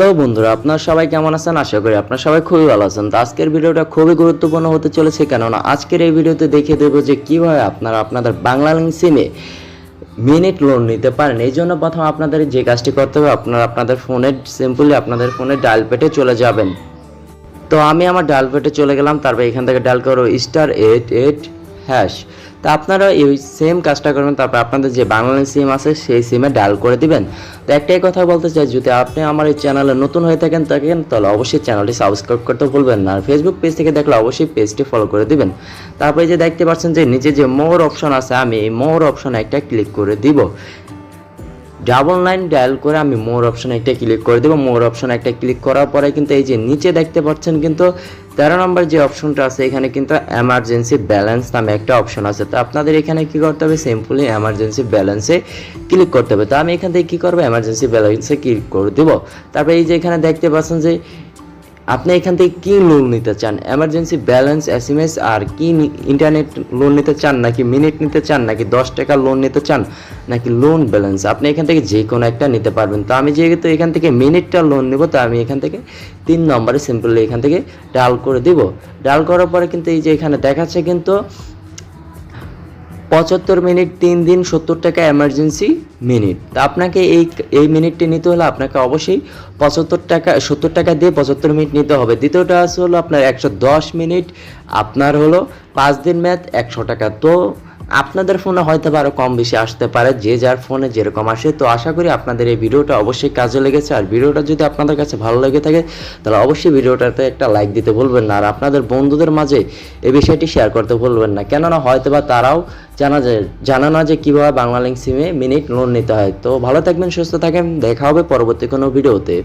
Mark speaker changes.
Speaker 1: Hello বন্ধুরা, আপনারা সবাই কেমন আছেন? আশা করি আপনারা সবাই খুবই ভালো আছেন। তো আজকের ভিডিওটা খুবই গুরুত্বপূর্ণ হতে চলেছে, কেননা আজকের এই ভিডিওতে দেখিয়ে দেবো যে কীভাবে আপনারা আপনাদের বাংলা লিঙ্ক সিমে মিনিট লোন নিতে পারেন। এই জন্য প্রথম আপনাদের যে কাজটি করতে হবে, আপনারা আপনাদের ফোনের সিম্পলি আপনাদের ফোনের ডায়াল পেটে চলে যাবেন। তো আমি আমার ডায়াল পেটে চলে গেলাম, তারপর এখান থেকে ডায়াল করো স্টার এইট এইট হ্যাশ তা আপনারা এই সেম কাজটা করবেন, তারপর আপনাদের যে বাংলা সিম আছে, সেই সিমে ডায়াল করে দিবেন। তো একটাই কথা বলতে চাই, যদি আপনি আমার এই চ্যানেলে নতুন হয়ে থাকেন থাকেন, তাহলে অবশ্যই চ্যানেলটি সাবস্ক্রাইব করতে ভুলবেন না। আর ফেসবুক পেজ থেকে দেখলে অবশ্যই পেজটি ফলো করে দিবেন। তারপরে যে দেখতে পাচ্ছেন যে নিচে যে মোর অপশন আছে, আমি এই মোর অপশনে একটা ক্লিক করে দিব। ডাবল নাইন ডায়াল করে আমি মোর অপশনে একটা ক্লিক করে দেবো। মোর অপশনে একটা ক্লিক করার পরে কিন্তু এই যে নিচে দেখতে পাচ্ছেন কিন্তু তেরো নম্বর যে অপশনটা আছে, এখানে কিন্তু এমার্জেন্সি ব্যালেন্স নামে একটা অপশন আছে। তো আপনাদের এখানে কি করতে হবে? সিম্পলি এমার্জেন্সি ব্যালেন্সে ক্লিক করতে হবে। তো আমি এখান থেকে কী করব? এমার্জেন্সি ব্যালেন্সে ক্লিক করে দেবো। তারপরে এই যে এখানে দেখতে পাচ্ছেন যে আপনি এখান থেকে কি লোন নিতে চান? Emergency balance S M S আর কি ইন্টারনেট লোন নিতে চান? নাকি মিনিট নিতে চান? নাকি দশ টাকা লোন নিতে চান? নাকি লোন ব্যালেন্স আপনি এখান থেকে যে কোনো একটা নিতে পারবেন। তো আমি যেহেতু এখান থেকে মিনিটটা লোন নেব, তো আমি এখান থেকে তিন নম্বরে সিম্পলি এখান থেকে ডাল করে দিব। ডাল করার পরে কিন্তু এই যে এখানে দেখাচ্ছে কিন্তু পঁচাত্তর মিনিট, তিন দিন, সত্তর টাকা এমার্জেন্সি মিনিট তা আপনাকে এই এই মিনিটটি নিতে হলে আপনাকে অবশ্যই পঁচাত্তর টাকা, সত্তর টাকা দিয়ে পঁচাত্তর মিনিট নিতে হবে। দ্বিতীয়টা আছে হলো আপনার একশো দশ মিনিট, আপনার হলো পাঁচ দিন ম্যাথ একশো টাকা। তো আপনাদের ফোনে হয়তো আরও কম বেশি আসতে পারে, যে যার ফোনে যেরকম আসে। তো আশা করি আপনাদের এই ভিডিওটা অবশ্যই কাজে লেগেছে। আর ভিডিওটা যদি আপনাদের কাছে ভালো লেগে থাকে, তাহলে অবশ্যই ভিডিওটাতে একটা লাইক দিতে ভুলবেন না। আর আপনাদের বন্ধুদের মাঝে এই বিষয়টি শেয়ার করতে ভুলবেন না। কেননা হয়তো বা তারাও জানা যায় জানা না যে কীভাবে বাংলা লিঙ্ক সিমে মিনিট লোন নিতে হয়। তো ভালো থাকবেন, সুস্থ থাকেন। দেখা হবে পরবর্তী কোনো ভিডিওতে।